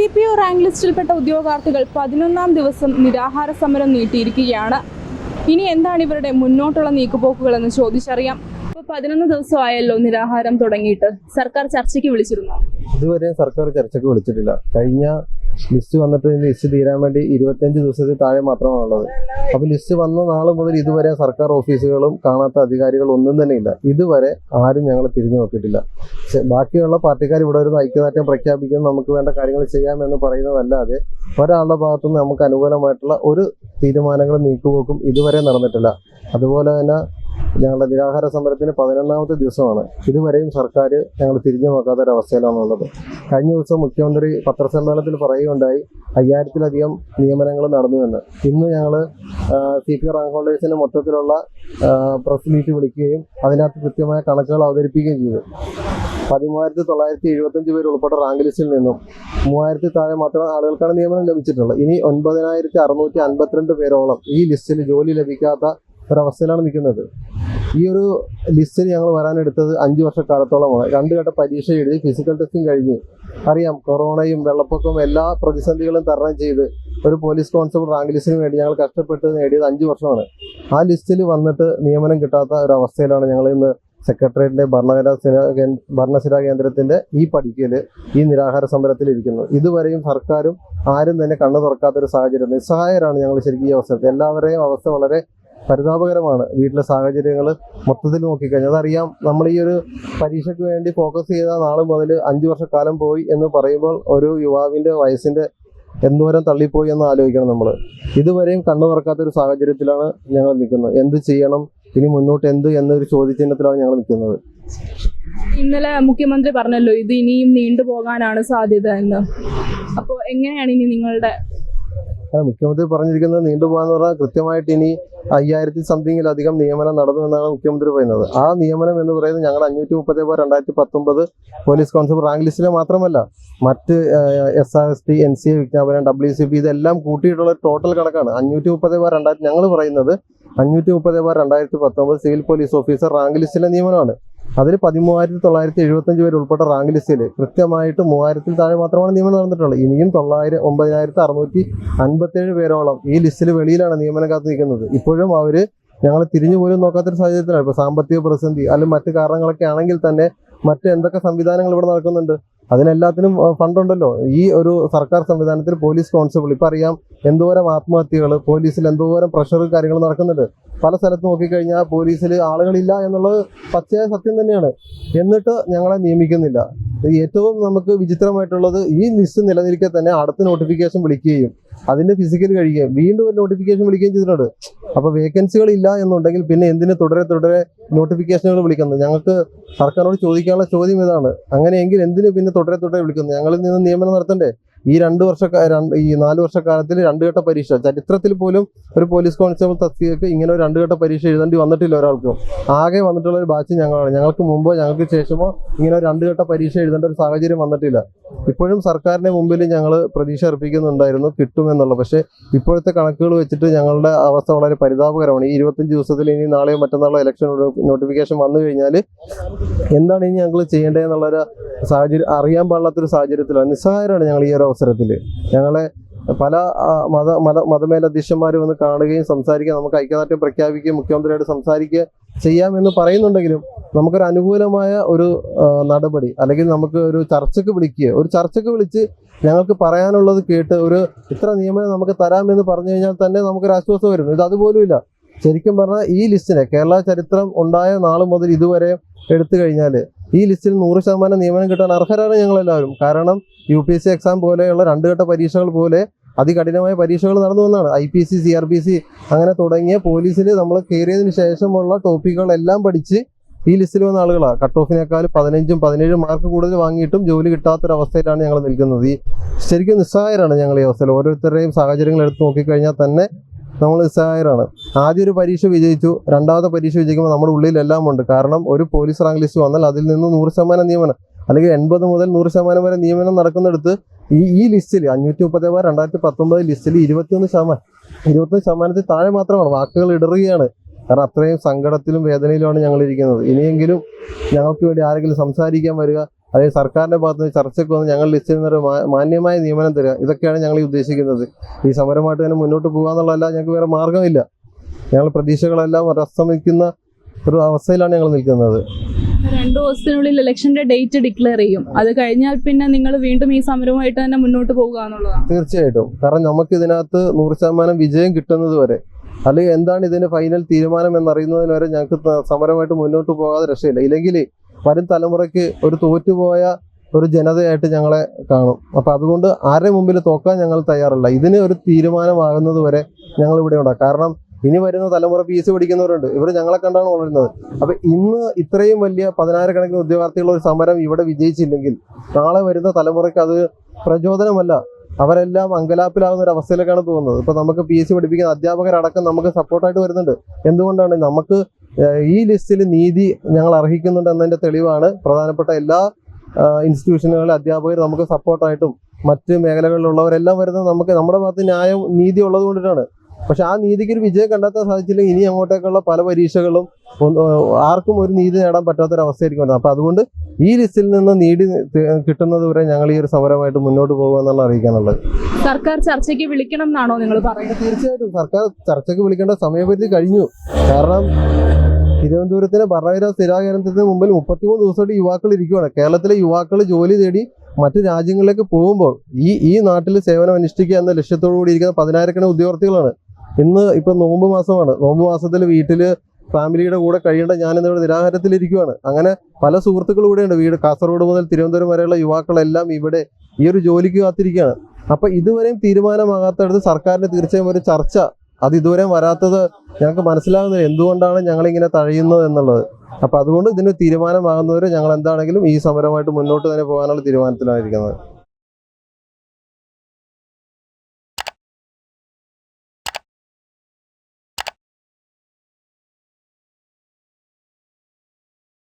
C P O rank ലിസ്റ്റിൽപ്പെട്ട ഉദ്യോഗാർത്ഥികൾ പതിനൊന്നാം ദിവസം നിരാഹാര സമരം നീട്ടിയിരിക്കുകയാണ്. ഇനി എന്താണ് ഇവരുടെ മുന്നോട്ടുള്ള നീക്കുപോക്കുകൾ എന്ന് ചോദിച്ചറിയാം. ഇപ്പൊ പതിനൊന്ന് ദിവസമായല്ലോ നിരാഹാരം തുടങ്ങിയിട്ട്. സർക്കാർ ചർച്ചയ്ക്ക് വിളിച്ചിരുന്നു? ഇതുവരെ സർക്കാർ ചർച്ചയ്ക്ക് വിളിച്ചിട്ടില്ല. കഴിഞ്ഞ ലിസ്റ്റ് വന്നിട്ട് ലിസ്റ്റ് തീരാൻ വേണ്ടി ഇരുപത്തിയഞ്ച് ദിവസത്തിൽ താഴെ മാത്രമാണ് ഉള്ളത് അപ്പൊ ലിസ്റ്റ് വന്ന നാൾ മുതൽ ഇതുവരെ സർക്കാർ ഓഫീസുകളും കാണാത്ത അധികാരികൾ ഒന്നും തന്നെ ഇല്ല. ഇതുവരെ ആരും ഞങ്ങൾ തിരിഞ്ഞു നോക്കിയിട്ടില്ല. ബാക്കിയുള്ള പാർട്ടിക്കാർ ഇവിടെ ഒരു ഐക്യദാർഢ്യം പ്രഖ്യാപിക്കും നമുക്ക് വേണ്ട കാര്യങ്ങൾ ചെയ്യാമെന്ന് പറയുന്നതല്ലാതെ ഒരാളുടെ ഭാഗത്തുനിന്ന് നമുക്ക് അനുകൂലമായിട്ടുള്ള ഒരു തീരുമാനങ്ങളും നീക്കുപോക്കും ഇതുവരെ നടന്നിട്ടില്ല. അതുപോലെ തന്നെ ഞങ്ങളുടെ നിരാഹാര സമരത്തിന് പതിനൊന്നാമത്തെ ദിവസമാണ്. ഇതുവരെയും സർക്കാർ ഞങ്ങൾ തിരിഞ്ഞു നോക്കാത്ത ഒരവസ്ഥയിലാണുള്ളത് കഴിഞ്ഞ ദിവസം മുഖ്യമന്ത്രി പത്രസമ്മേളനത്തിൽ പറയുകയുണ്ടായി അയ്യായിരത്തിലധികം നിയമനങ്ങൾ നടന്നുവെന്ന്. ഇന്ന് ഞങ്ങൾ സി പി റാങ്ക് ഹോൾഡേഴ്സിന് മൊത്തത്തിലുള്ള പ്രസ് മീറ്റ് വിളിക്കുകയും അതിനകത്ത് കൃത്യമായ കണക്കുകൾ അവതരിപ്പിക്കുകയും ചെയ്തു. പതിമൂവായിരത്തി തൊള്ളായിരത്തി എഴുപത്തഞ്ച് പേര് ഉൾപ്പെട്ട റാങ്ക് ലിസ്റ്റിൽ നിന്നും മൂവായിരത്തി താഴെ മാത്രം ആളുകൾക്കാണ് നിയമനം ലഭിച്ചിട്ടുള്ളത്. ഇനി ഒൻപതിനായിരത്തി അറുന്നൂറ്റി അൻപത്തിരണ്ട് പേരോളം ഈ ലിസ്റ്റിൽ ജോലി ലഭിക്കാത്ത ഒരവസ്ഥയിലാണ് നിൽക്കുന്നത്. ഈ ഒരു ലിസ്റ്റിൽ ഞങ്ങൾ വരാനെടുത്തത് അഞ്ച് വർഷക്കാലത്തോളമാണ്. രണ്ട് ഘട്ട പരീക്ഷ എഴുതി ഫിസിക്കൽ ടെസ്റ്റും കഴിഞ്ഞ്. അറിയാം കൊറോണയും വെള്ളപ്പൊക്കവും എല്ലാ പ്രതിസന്ധികളും തരണം ചെയ്ത് ഒരു പോലീസ് കോൺസ്റ്റബിൾ റാങ്ക് ലിസ്റ്റിന് വേണ്ടി ഞങ്ങൾ കഷ്ടപ്പെട്ട് നേടിയത് അഞ്ച് വർഷമാണ്. ആ ലിസ്റ്റിൽ വന്നിട്ട് നിയമനം കിട്ടാത്ത ഒരു അവസ്ഥയിലാണ് ഞങ്ങൾ ഇന്ന് സെക്രട്ടേറിയറ്റിന്റെ ഭരണകരാ സ്ഥിര കേന്ദ്രത്തിന്റെ ഈ പടിക്കൽ ഈ നിരാഹാര സമരത്തിൽ ഇരിക്കുന്നത്. ഇതുവരെയും സർക്കാരും ആരും തന്നെ കണ്ണു തുറക്കാത്ത ഒരു സാഹചര്യം. നിസ്സഹായരാണ് ഞങ്ങൾ ശരിക്കും ഈ അവസരത്തിൽ എല്ലാവരെയും അവസ്ഥ വളരെ പരിതാപകരമാണ് വീട്ടിലെ സാഹചര്യങ്ങൾ മൊത്തത്തിൽ നോക്കിക്കഴിഞ്ഞാൽ. അതറിയാം നമ്മൾ ഈ ഒരു പരീക്ഷയ്ക്ക് വേണ്ടി ഫോക്കസ് ചെയ്ത നാൾ മുതൽ അഞ്ചു വർഷക്കാലം പോയി എന്ന് പറയുമ്പോൾ ഒരു യുവാവിന്റെ വയസ്സിന്റെ എന്തോരം തള്ളിപ്പോയി എന്ന് ആലോചിക്കണം നമ്മൾ. ഇതുവരെയും കണ്ണു തുറക്കാത്ത ഒരു സാഹചര്യത്തിലാണ് ഞങ്ങൾ നിൽക്കുന്നത്. എന്ത് ചെയ്യണം? ഇനി മുന്നോട്ട് എന്ത് എന്നൊരു ചോദ്യചിഹ്നത്തിലാണ് ഞങ്ങൾ നിൽക്കുന്നത്. ഇന്നലെ മുഖ്യമന്ത്രി പറഞ്ഞല്ലോ ഇത് ഇനിയും നീണ്ടുപോകാനാണ് സാധ്യത എന്ന്. അപ്പോൾ എങ്ങനെയാണ് ഇനി നിങ്ങളുടെ മുഖ്യമന്ത്രി പറഞ്ഞിരിക്കുന്നത് നീണ്ടുപോകാന്ന് പറഞ്ഞാൽ കൃത്യമായിട്ട് ഇനി അയ്യായിരത്തി സംതിങ്ങിലധികം നിയമനം നടന്നു എന്നാണ് മുഖ്യമന്ത്രി പറയുന്നത്. ആ നിയമനം എന്ന് പറയുന്നത് ഞങ്ങൾ അഞ്ഞൂറ്റി മുപ്പത്തി രണ്ടായിരത്തി പത്തൊമ്പത് പോലീസ് കോൺസ്റ്റബിൾ റാങ്ക് ലിസ്റ്റിലെ മാത്രമല്ല മറ്റ് S R S T N C A വിജ്ഞാപനം ഡബ്ല്യു സി പി ഇതെല്ലാം കൂട്ടിയിട്ടുള്ള ടോട്ടൽ കണക്കാണ്. അഞ്ഞൂറ്റി മുപ്പത്തി രണ്ടായിരത്തി ഞങ്ങൾ പറയുന്നത് അഞ്ഞൂറ്റി മുപ്പത് ബാർ രണ്ടായിരത്തി പത്തൊമ്പത് സിവിൽ പോലീസ് ഓഫീസർ റാങ്ക് ലിസ്റ്റിലെ നിയമനമാണ്. അതിൽ പതിമൂവായിരത്തി തൊള്ളായിരത്തി എഴുപത്തഞ്ച് പേര് ഉൾപ്പെട്ട റാങ്ക് ലിസ്റ്റിൽ കൃത്യമായിട്ട് മൂവായിരത്തിൽ താഴെ മാത്രമാണ് നിയമനം നടന്നിട്ടുള്ളത്. ഇനിയും തൊള്ളായിരം ഒമ്പതിനായിരത്തി അറുന്നൂറ്റി അൻപത്തേഴ് പേരോളം ഈ ലിസ്റ്റിൽ വെളിയിലാണ് നിയമനം കാത്തു നിൽക്കുന്നത്. ഇപ്പോഴും അവർ ഞങ്ങൾ തിരിഞ്ഞു പോലും നോക്കാത്തൊരു സാഹചര്യത്തിലാണ്. ഇപ്പോൾ സാമ്പത്തിക പ്രതിസന്ധി അല്ലെങ്കിൽ മറ്റു കാരണങ്ങളൊക്കെ ആണെങ്കിൽ തന്നെ മറ്റ് എന്തൊക്കെ സംവിധാനങ്ങൾ ഇവിടെ നടക്കുന്നുണ്ട്? അതിനെല്ലാത്തിനും ഫണ്ടുണ്ടല്ലോ. ഈ ഒരു സർക്കാർ സംവിധാനത്തിൽ പോലീസ് കോൺസ്റ്റബിൾ ഇപ്പം അറിയാം എന്തോരം ആത്മഹത്യകൾ പോലീസിൽ എന്തോരം പ്രഷർ കാര്യങ്ങൾ നടക്കുന്നുണ്ട്. പല സ്ഥലത്ത് നോക്കിക്കഴിഞ്ഞാൽ പോലീസിൽ ആളുകളില്ല എന്നുള്ളത് പച്ചയായ സത്യം തന്നെയാണ്. എന്നിട്ട് ഞങ്ങളെ നിയമിക്കുന്നില്ല. ഏറ്റവും നമുക്ക് വിചിത്രമായിട്ടുള്ളത് ഈ ലിസ്റ്റ് നിലനിൽക്കെ തന്നെ അടുത്ത നോട്ടിഫിക്കേഷൻ വിളിക്കുകയും അതിന്റെ ഫിസിക്കൽ കഴിയുകയും വീണ്ടും ഒരു നോട്ടിഫിക്കേഷൻ വിളിക്കുകയും ചെയ്തിട്ടുണ്ട്. അപ്പൊ വേക്കൻസികൾ ഇല്ല എന്നുണ്ടെങ്കിൽ പിന്നെ എന്തിന് തുടരെ തുടരെ നോട്ടിഫിക്കേഷനുകൾ വിളിക്കുന്നത്? ഞങ്ങൾക്ക് സർക്കാരിനോട് ചോദിക്കാനുള്ള ചോദ്യം ഇതാണ്. അങ്ങനെയെങ്കിൽ എന്തിനു പിന്നെ തുടരെ തുടരെ വിളിക്കുന്നത്? ഞങ്ങളിൽ നിന്ന് നിയമനം നടത്തണ്ടേ? ഈ രണ്ട് വർഷ ഈ നാല് വർഷക്കാലത്തിൽ രണ്ട് ഘട്ട പരീക്ഷ. ചരിത്രത്തിൽ പോലും ഒരു പോലീസ് കോൺസ്റ്റബിൾ തസ്തികക്ക് ഇങ്ങനെ ഒരു രണ്ട് ഘട്ട പരീക്ഷ എഴുതേണ്ടി വന്നിട്ടില്ല ഒരാൾക്കും. ആകെ വന്നിട്ടുള്ള ഒരു ബാച്ച് ഞങ്ങളാണ്. ഞങ്ങൾക്ക് മുമ്പോ ഞങ്ങൾക്ക് ശേഷമോ ഇങ്ങനെ ഒരു രണ്ട് ഘട്ട പരീക്ഷ എഴുതേണ്ട ഒരു സാഹചര്യം വന്നിട്ടില്ല. ഇപ്പോഴും സർക്കാരിന്റെ മുമ്പിൽ ഞങ്ങൾ പ്രതീക്ഷ അർപ്പിക്കുന്നുണ്ടായിരുന്നു കിട്ടുമെന്നുള്ള പക്ഷേ ഇപ്പോഴത്തെ കണക്കുകൾ വെച്ചിട്ട് ഞങ്ങളുടെ അവസ്ഥ വളരെ പരിതാപകരമാണ്. ഈ ഇരുപത്തഞ്ച് ദിവസത്തിൽ ഇനി നാളെയോ മറ്റന്നാളോ ഇലക്ഷൻ നോട്ടിഫിക്കേഷൻ വന്നു കഴിഞ്ഞാൽ എന്താണ് ഇനി ഞങ്ങൾ ചെയ്യേണ്ടതെന്നുള്ളൊരു സാഹചര്യം അറിയാൻ പാടില്ലാത്തൊരു സാഹചര്യത്തിലാണ്. നിസ്സഹായരാണ് ഞങ്ങൾ ഈ ഒരു അവസരത്തിൽ ഞങ്ങളെ പല മത മത മതമേലധ്യക്ഷന്മാർ വന്ന് കാണുകയും സംസാരിക്കുക നമുക്ക് ഐക്യദാർഢ്യം പ്രഖ്യാപിക്കുകയും മുഖ്യമന്ത്രിയായിട്ട് സംസാരിക്കുക ചെയ്യാമെന്ന് പറയുന്നുണ്ടെങ്കിലും നമുക്കൊരു അനുകൂലമായ ഒരു നടപടി അല്ലെങ്കിൽ നമുക്ക് ഒരു ചർച്ചയ്ക്ക് വിളിക്കുക ഒരു ചർച്ചയ്ക്ക് വിളിച്ച് ഞങ്ങൾക്ക് പറയാനുള്ളത് കേട്ട് ഒരു ഇത്ര നിയമനം നമുക്ക് തരാമെന്ന് പറഞ്ഞു കഴിഞ്ഞാൽ തന്നെ നമുക്കൊരു ആശ്വാസം വരും. ഇത് അതുപോലും ഇല്ല. ശരിക്കും പറഞ്ഞാൽ ഈ ലിസ്റ്റിനെ കേരള ചരിത്രം ഉണ്ടായ നാൾ മുതൽ ഇതുവരെ എടുത്തു കഴിഞ്ഞാൽ ഈ ലിസ്റ്റിൽ നൂറ് ശതമാനം നിയമനം കിട്ടാൻ അർഹരാണ് ഞങ്ങളെല്ലാവരും. കാരണം U P S C exam പോലെയുള്ള രണ്ട് ഘട്ട പരീക്ഷകൾ പോലെ അതികഠിനമായ പരീക്ഷകൾ നടന്നു വന്നാണ്. I P C C R P C അങ്ങനെ തുടങ്ങിയ പോലീസിൽ നമ്മൾ കയറിയതിന് ശേഷമുള്ള ടോപ്പിക്കുകളെല്ലാം പഠിച്ച് ഈ ലിസ്റ്റിൽ വന്ന ആളുകളാണ്. കട്ട് ഓഫിനേക്കാൾ പതിനഞ്ചും പതിനേഴും മാർക്ക് കൂടുതൽ വാങ്ങിയിട്ടും ജോലി കിട്ടാത്തൊരവസ്ഥയിലാണ് ഞങ്ങൾ നിൽക്കുന്നത്. ഈ ശരിക്കും നിസ്സഹായരാണ് ഞങ്ങൾ ഈ അവസ്ഥയിൽ. ഓരോരുത്തരുടെയും സാഹചര്യങ്ങൾ എടുത്തു നോക്കിക്കഴിഞ്ഞാൽ തന്നെ നമ്മൾ നിസ്സഹായരാണ് ആദ്യ ഒരു പരീക്ഷ വിജയിച്ചു. രണ്ടാമത്തെ പരീക്ഷ വിജയിക്കുമ്പോൾ നമ്മുടെ ഉള്ളിലെല്ലാം ഉണ്ട്. കാരണം ഒരു പോലീസ് റാങ്ക് ലിസ്റ്റ് വന്നാൽ അതിൽ നിന്ന് നൂറ് ശതമാനം നിയമനം അല്ലെങ്കിൽ എൺപത് മുതൽ നൂറ് ശതമാനം വരെ നിയമനം നടക്കുന്നിടത്ത് ഈ ഈ ലിസ്റ്റിൽ അഞ്ഞൂറ്റി മുപ്പത്തി ആറ് രണ്ടായിരത്തി പത്തൊമ്പത് ലിസ്റ്റിൽ ഇരുപത്തിയൊന്ന് ശതമാനം ഇരുപത്തൊന്ന് ശതമാനത്തിൽ താഴെ മാത്രമാണ്. വാക്കുകൾ ഇടറുകയാണ്. കാരണം അത്രയും സങ്കടത്തിലും വേദനയിലുമാണ് ഞങ്ങൾ ഇരിക്കുന്നത് ഇനിയെങ്കിലും ഞങ്ങൾക്ക് വേണ്ടി ആരെങ്കിലും സംസാരിക്കാൻ വരിക അതായത് സർക്കാരിന്റെ ഭാഗത്ത് നിന്ന് ചർച്ചയ്ക്ക് വന്ന് ഞങ്ങൾ ലിസ്റ്റിൽ ചെയ്യുന്ന ഒരു മാന്യമായ നിയമനം തരിക ഇതൊക്കെയാണ് ഞങ്ങൾ ഈ ഉദ്ദേശിക്കുന്നത്. ഈ സമരമായിട്ട് തന്നെ മുന്നോട്ട് പോകുക എന്നുള്ളതല്ല ഞങ്ങൾക്ക് വേറെ മാർഗമില്ല. ഞങ്ങൾ പ്രതീക്ഷകളെല്ലാം ഒരസ്തമിക്കുന്ന ഒരു അവസ്ഥയിലാണ് ഞങ്ങൾ നിൽക്കുന്നത്. രണ്ടു ദിവസത്തിനുള്ളിൽ ഇലക്ഷന്റെ ഡേറ്റ് ഡിക്ലെയർ ചെയ്യും. അത് കഴിഞ്ഞാൽ പിന്നെ നിങ്ങൾ വീണ്ടും ഈ സമരവുമായിട്ട് തന്നെ മുന്നോട്ട് പോകുക എന്നുള്ളതാണ്. തീർച്ചയായിട്ടും. കാരണം നമുക്ക് ഇതിനകത്ത് നൂറ് ശതമാനം വിജയം കിട്ടുന്നത് വരെ അല്ലെങ്കിൽ എന്താണ് ഇതിന്റെ ഫൈനൽ തീരുമാനം എന്നറിയുന്നതിന് വരെ ഞങ്ങൾക്ക് സമരമായിട്ട് മുന്നോട്ട് പോകാതെ രക്ഷയില്ല. ഇല്ലെങ്കിൽ വരും തലമുറയ്ക്ക് ഒരു തോറ്റുപോയ ഒരു ജനതയായിട്ട് ഞങ്ങളെ കാണും. അപ്പൊ അതുകൊണ്ട് ആരുടെ മുമ്പിൽ തോക്കാൻ ഞങ്ങൾ തയ്യാറല്ല. ഇതിന് ഒരു തീരുമാനമാകുന്നത് വരെ ഞങ്ങൾ ഇവിടെ ഉണ്ടാകും കാരണം ഇനി വരുന്ന തലമുറ പി എസ് പഠിക്കുന്നവരുണ്ട് ഇവർ ഞങ്ങളെ കണ്ടാണ് വളരുന്നത്. അപ്പൊ ഇന്ന് ഇത്രയും വലിയ പതിനായിരക്കണക്കിന് ഉദ്യോഗാർത്ഥികളുടെ ഒരു സമരം ഇവിടെ വിജയിച്ചില്ലെങ്കിൽ നാളെ വരുന്ന തലമുറയ്ക്ക് അത് പ്രചോദനമല്ല. അവരെല്ലാം അങ്കലാപ്പിലാവുന്ന ഒരു അവസ്ഥയിലേക്കാണ് പോകുന്നത്. ഇപ്പൊ നമുക്ക് പി എസ് സി പഠിപ്പിക്കുന്ന അധ്യാപകരടക്കം നമുക്ക് സപ്പോർട്ടായിട്ട് വരുന്നുണ്ട്. എന്തുകൊണ്ടാണ്? നമുക്ക് ഈ ലിസ്റ്റിൽ നീതി ഞങ്ങൾ അർഹിക്കുന്നുണ്ട് എന്നതിന്റെ തെളിവാണ്. പ്രധാനപ്പെട്ട എല്ലാ ഇൻസ്റ്റിറ്റ്യൂഷനുകളിലെ അധ്യാപകർ നമുക്ക് സപ്പോർട്ടായിട്ടും മറ്റ് മേഖലകളിലുള്ളവരെല്ലാം വരുന്നത് നമുക്ക് നമ്മുടെ ഭാഗത്ത് ന്യായം നീതി ഉള്ളത് കൊണ്ടിട്ടാണ്. പക്ഷെ ആ നീതിക്ക് ഒരു വിജയം കണ്ടെത്താൻ സാധിച്ചില്ലെങ്കിൽ ഇനി അങ്ങോട്ടേക്കുള്ള പല പരീക്ഷകളും ആർക്കും ഒരു നീതി നേടാൻ പറ്റാത്തൊരവസ്ഥയായിരിക്കും വരുന്നത്. അപ്പോൾ അതുകൊണ്ട് ഈ ലിസ്റ്റിൽ നിന്ന് നീതി കിട്ടുന്നത് വരെ ഞങ്ങൾ ഈ ഒരു സമരമായിട്ട് മുന്നോട്ട് പോകുമെന്നാണ് അറിയിക്കാനുള്ളത്. സർക്കാർ ചർച്ചയ്ക്ക് വിളിക്കണം എന്നാണോ നിങ്ങൾ പറയുന്നത്? തീർച്ചയായിട്ടും. സർക്കാർ ചർച്ചയ്ക്ക് വിളിക്കേണ്ട സമയപരിധി കഴിഞ്ഞു. കാരണം തിരുവനന്തപുരത്തിന് ഭരണവിര സ്ഥിരാകേന്ദ്രത്തിന് മുമ്പിൽ മുപ്പത്തിമൂന്ന് ദിവസമായിട്ട് യുവാക്കൾ ഇരിക്കുകയാണ് കേരളത്തിലെ യുവാക്കൾ ജോലി തേടി മറ്റു രാജ്യങ്ങളിലേക്ക് പോകുമ്പോൾ ഈ ഈ നാട്ടിൽ സേവനം അനുഷ്ഠിക്കുക എന്ന ലക്ഷ്യത്തോടു കൂടി ഇരിക്കുന്ന പതിനായിരക്കണക്കിന് ഉദ്യോഗാർത്ഥികളാണ്. ഇന്ന് ഇപ്പൊ നോമ്പ് മാസമാണ്. നോമ്പ് മാസത്തിൽ വീട്ടിൽ ഫാമിലിയുടെ കൂടെ കഴിയേണ്ട ഞാൻ ഇവിടെ നിരാഹാരത്തിലിരിക്കുകയാണ് അങ്ങനെ പല സുഹൃത്തുക്കളും ഇവിടെയുണ്ട്. വീട് കാസർഗോഡ് മുതൽ തിരുവനന്തപുരം വരെയുള്ള യുവാക്കളെല്ലാം ഇവിടെ ഈ ഒരു ജോലിക്ക് കാത്തിരിക്കുകയാണ്. അപ്പൊ ഇതുവരെയും തീരുമാനമാകാത്തടത്ത് സർക്കാരിന് തീർച്ചയായും ഒരു ചർച്ച അത് ഇതുവരെ വരാത്തത് ഞങ്ങൾക്ക് മനസ്സിലാകുന്നില്ല. എന്തുകൊണ്ടാണ് ഞങ്ങൾ ഇങ്ങനെ തഴയുന്നത് എന്നുള്ളത്. അപ്പൊ അതുകൊണ്ട് ഇതിന് തീരുമാനമാകുന്നവരെ ഞങ്ങൾ എന്താണെങ്കിലും ഈ സമരമായിട്ട് മുന്നോട്ട് തന്നെ പോകാനുള്ള തീരുമാനത്തിലായിരിക്കുന്നത്.